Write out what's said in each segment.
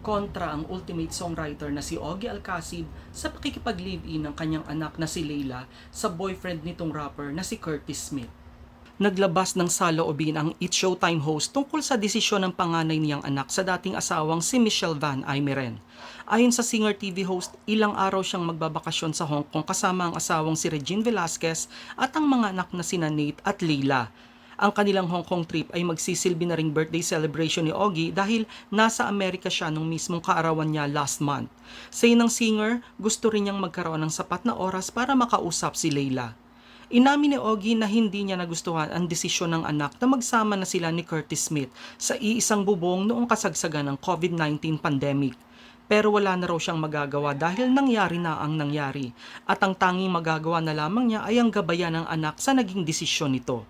kontra ang ultimate songwriter na si Ogie Alcacid sa pakikipag-live-in ng kanyang anak na si Leila sa boyfriend nitong rapper na si Curtis Smith. Naglabas ng saloobin ang It's Showtime host tungkol sa desisyon ng panganay niyang anak sa dating asawang si Michelle Van Aymeren. Ayon sa Singer TV host, ilang araw siyang magbabakasyon sa Hong Kong kasama ang asawang si Regine Velasquez at ang mga anak na sina Nate at Leila. Ang kanilang Hong Kong trip ay magsisilbi na ring birthday celebration ni Ogie dahil nasa Amerika siya nung mismong kaarawan niya last month. Say ng singer, gusto rin niyang magkaroon ng sapat na oras para makausap si Leila. Inamin ni Ogie na hindi niya nagustuhan ang desisyon ng anak na magsama na sila ni Curtis Smith sa iisang bubong noong kasagsagan ng COVID-19 pandemic. Pero wala na raw siyang magagawa dahil nangyari na ang nangyari at ang tanging magagawa na lamang niya ay ang gabayan ng anak sa naging desisyon nito.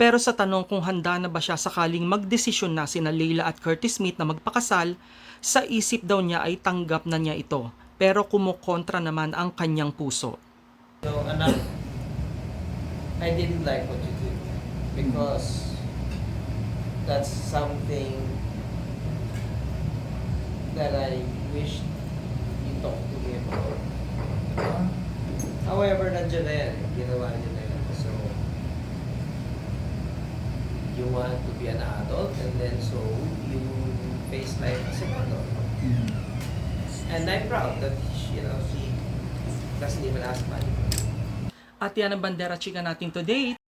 Pero sa tanong kung handa na ba siya sakaling magdesisyon na sina Leila at Curtis Smith na magpakasal, sa isip daw niya ay tanggap na niya ito. Pero kumukontra naman ang kanyang puso. So, anak, I didn't like what you did because that's something that I wish you talked to me about. However, nandiyan na yan. Ginawa niyo na yan. So, you want to be an adult and then so you face life as an adult. And I'm proud that, you know, she doesn't even ask money. At yan ang bandera chika natin today.